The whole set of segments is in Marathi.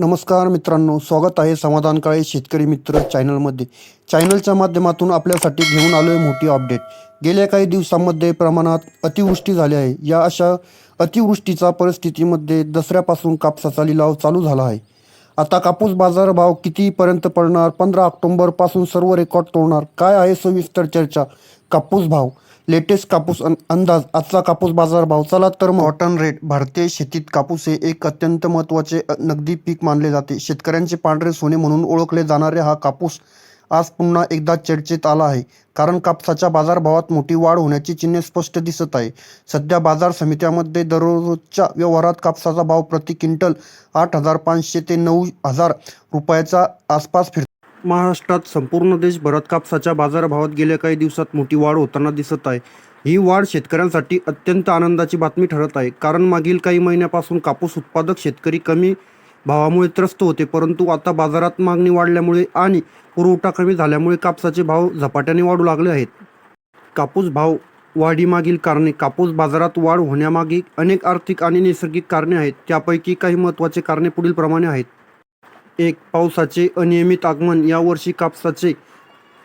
नमस्कार मित्रांनो स्वागत आहे समाधान काळे शेतकरी मित्र चॅनलमध्ये. चॅनलच्या माध्यमातून आपल्यासाठी घेऊन आलो आहे मोठी अपडेट. गेल्या काही दिवसांमध्ये प्रमाणात अतिवृष्टी झाली आहे. या अशा अतिवृष्टीचा परिस्थितीमध्ये दसऱ्यापासून कापसाचा लिलाव चालू झाला आहे. आता कापूस बाजार भाव कितीपर्यंत पडणार? पंधरा ऑक्टोंबरपासून सर्व रेकॉर्ड तोडणार. काय आहे सविस्तर चर्चा? कापूस भाव. लेटेस्ट कापूस अंदाज. आजचा कापूस बाजार भाव चला तर कॉटन रेट भारतीय शेतीत कापूस हे एक अत्यंत महत्त्वाचे नगदी पीक मानले जाते. शेतकऱ्यांचे पांढरे सोने म्हणून ओळखले जाणारे हा कापूस आज पुन्हा एकदा चर्चेत आला आहे. कारण कापसाच्या बाजारभावात मोठी वाढ होण्याची चिन्हे स्पष्ट दिसत आहे. सध्या बाजार समित्यामध्ये दररोजच्या व्यवहारात कापसाचा भाव प्रति क्विंटल आठ हजार पाचशे ते नऊ हजार रुपयाच्या आसपास फिर महाराष्ट्रात संपूर्ण देशभरात कापसाच्या बाजारभावात गेल्या काही दिवसात मोठी वाढ होताना दिसत आहे. ही वाढ शेतकऱ्यांसाठी अत्यंत आनंदाची बातमी ठरत आहे. कारण मागील काही महिन्यापासून कापूस उत्पादक शेतकरी कमी भावामुळे त्रस्त होते परंतु आता बाजारात मागणी वाढल्यामुळे आणि पुरवठा कमी झाल्यामुळे कापसाचे भाव झपाट्याने वाढू लागले आहेत. कापूस भाव वाढीमागील कारणे कापूस बाजारात वाढ होण्यामागे अनेक आर्थिक आणि नैसर्गिक कारणे आहेत त्यापैकी काही महत्त्वाचे कारणे पुढीलप्रमाणे आहेत. एक पावसाचे अनियमित आगमन. यावर्षी कापसाचे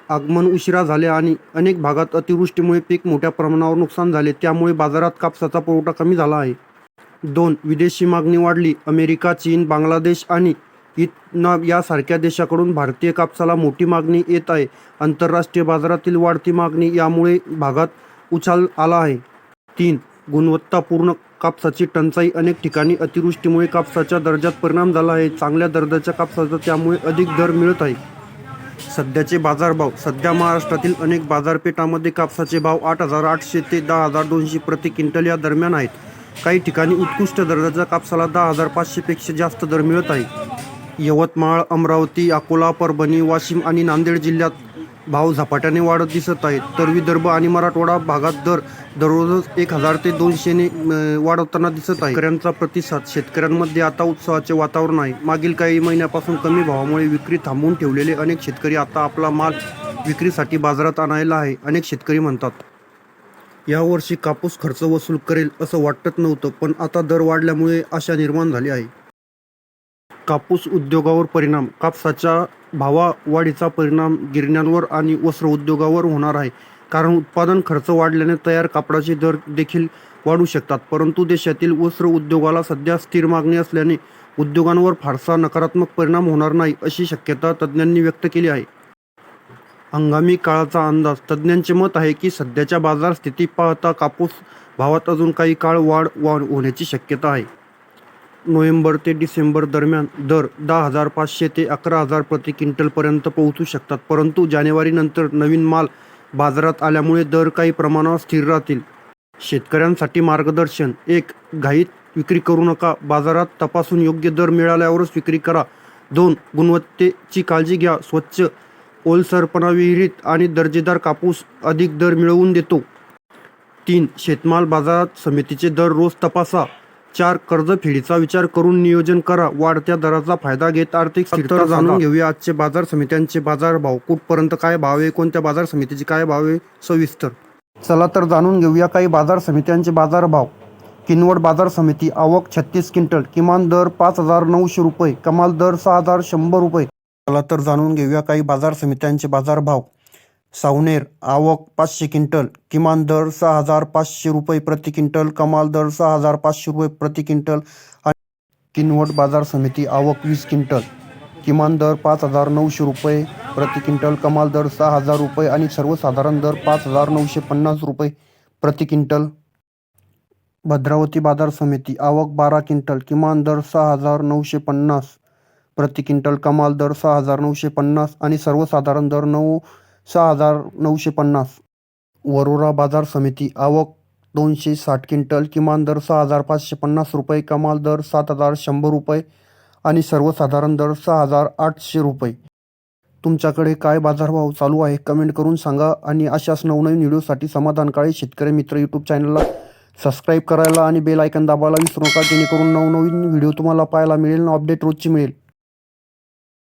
आगमन उशिरा झाले आणि अनेक भागात अतिवृष्टीमुळे पीक मोठ्या प्रमाणावर नुकसान झाले त्यामुळे बाजारात कापसाचा पुरवठा कमी झाला आहे. दोन विदेशी मागणी वाढली. अमेरिका चीन बांगलादेश आणि व्हिएतनाम यासारख्या देशाकडून भारतीय कापसाला मोठी मागणी येत आहे. आंतरराष्ट्रीय बाजारातील वाढती मागणी यामुळे भागात उछाल आला आहे. तीन गुणवत्तापूर्ण कापसाची टंचाई अनेक ठिकाणी अतिवृष्टीमुळे कापसाच्या दर्जात परिणाम झाला आहे. चांगल्या दर्जाच्या कापसाचा त्यामुळे अधिक दर मिळत आहे. सध्याचे बाजारभाव सध्या महाराष्ट्रातील अनेक बाजारपेठांमध्ये कापसाचे भाव आठ हजार आठशे ते दहा हजार दोनशे प्रति क्विंटल या दरम्यान आहेत. काही ठिकाणी उत्कृष्ट दर्जाच्या कापसाला दहा हजार पाचशेपेक्षा जास्त दर मिळत आहे. यवतमाळ अमरावती अकोला परभणी वाशिम आणि नांदेड जिल्ह्यात भाव झपाट्याने वाढत दिसत आहेत. तर विदर्भ आणि मराठवाडा भागात दर दररोजच एक हजार ते दोनशेने वाढवताना दिसत आहे. शेतकऱ्यांचा प्रतिसाद शेतकऱ्यांमध्ये आता उत्सवाचे वातावरण आहे. मागील काही महिन्यापासून कमी भावामुळे विक्री थांबवून ठेवलेले अनेक शेतकरी आता आपला माल विक्रीसाठी बाजारात आणायला आहे. अनेक शेतकरी म्हणतात यावर्षी कापूस खर्च वसूल करेल असं वाटत नव्हतं पण आता दर वाढल्यामुळे आशा निर्माण झाली आहे. कापूस उद्योगावर परिणाम कापसाच्या भावावाढीचा परिणाम गिरण्यांवर आणि वस्त्र उद्योगावर होणार आहे. कारण उत्पादन खर्च वाढल्याने तयार कापडाचे दर देखील वाढू शकतात परंतु देशातील वस्त्र उद्योगाला सध्या स्थिर मागणी असल्याने उद्योगांवर फारसा नकारात्मक परिणाम होणार नाही अशी शक्यता तज्ज्ञांनी व्यक्त केली आहे. हंगामी काळाचा अंदाज. तज्ज्ञांचे मत आहे की सध्याच्या बाजार स्थिती पाहता कापूस भावात अजून काही काळ वाढ वाढ होण्याची शक्यता आहे. नोव्हेंबर ते डिसेंबर दरम्यान दर दहा हजार पाचशे ते अकरा हजार प्रति क्विंटलपर्यंत पोहोचू शकतात. परंतु जानेवारीनंतर नवीन माल बाजारात आल्यामुळे दर काही प्रमाणावर स्थिर राहतील. शेतकऱ्यांसाठी मार्गदर्शन. एक घाईत विक्री करू नका. बाजारात तपासून योग्य दर मिळाल्यावरच विक्री करा. दोन गुणवत्तेची काळजी घ्या. स्वच्छ ओलसरपणा विहिरीत आणि दर्जेदार कापूस अधिक दर मिळवून देतो. तीन शेतमाल बाजारात समितीचे दर रोज तपासा. चार कर्जफेडीचा विचार करून नियोजन करा. वाढत्या दराचा फायदा घेत आर्थिक स्थिरता जाणून घेऊया आजचे बाजार समित्यांचे बाजार भाव. कुठपर्यंत काय भाव आहे? कोणत्या बाजार समितीचे काय भाव आहे? सविस्तर. चला तर जाणून घेऊया काही बाजार समित्यांचे बाजार भाव. किनवट बाजार समिती आवक छत्तीस क्विंटल. किमान दर पाच हजार नऊशे रुपये. कमाल दर सहा हजार शंभर रुपये. चला तर जाणून घेऊया काही बाजार समित्यांचे बाजार भाव सावनेर आवक पाचशे क्विंटल किमान दर सहा हजार पाचशे रुपये प्रति क्विंटल कमाल दर सहा हजार पाचशे रुपये प्रति क्विंटल आणि किनवट बाजार समिती आवक वीस क्विंटल किमान दर पाच हजार नऊशे रुपये प्रति क्विंटल कमाल दर सहा हजार रुपये आणि सर्वसाधारण दर पाच हजार नऊशे पन्नास रुपये प्रति क्विंटल. भद्रावती बाजार समिती आवक बारा क्विंटल किमान दर सहा हजार नऊशे पन्नास प्रति क्विंटल कमाल दर सहा हजार नऊशे पन्नास आणि सर्वसाधारण दर नऊ सहा हजार नऊशे पन्नास. वरोरा बाजार समिती आवक दोनशे साठ क्विंटल किमान दर सहा हजार पाचशे पन्नास रुपये कमाल दर सात हजार शंभर रुपये आणि सर्वसाधारण दर सहा हजार आठशे रुपये. तुमच्याकडे काय बाजारभाव चालू आहे कमेंट करून सांगा आणि अशाच नवनवीन व्हिडिओसाठी समाधानकाळी शेतकरी मित्र यूट्यूब चॅनलला सबस्क्राईब करायला आणि बेल आयकन दाबायला विसरू नका जेणेकरून नवनवीन व्हिडिओ तुम्हाला पाहायला मिळेल ना अपडेट रोजची मिळेल.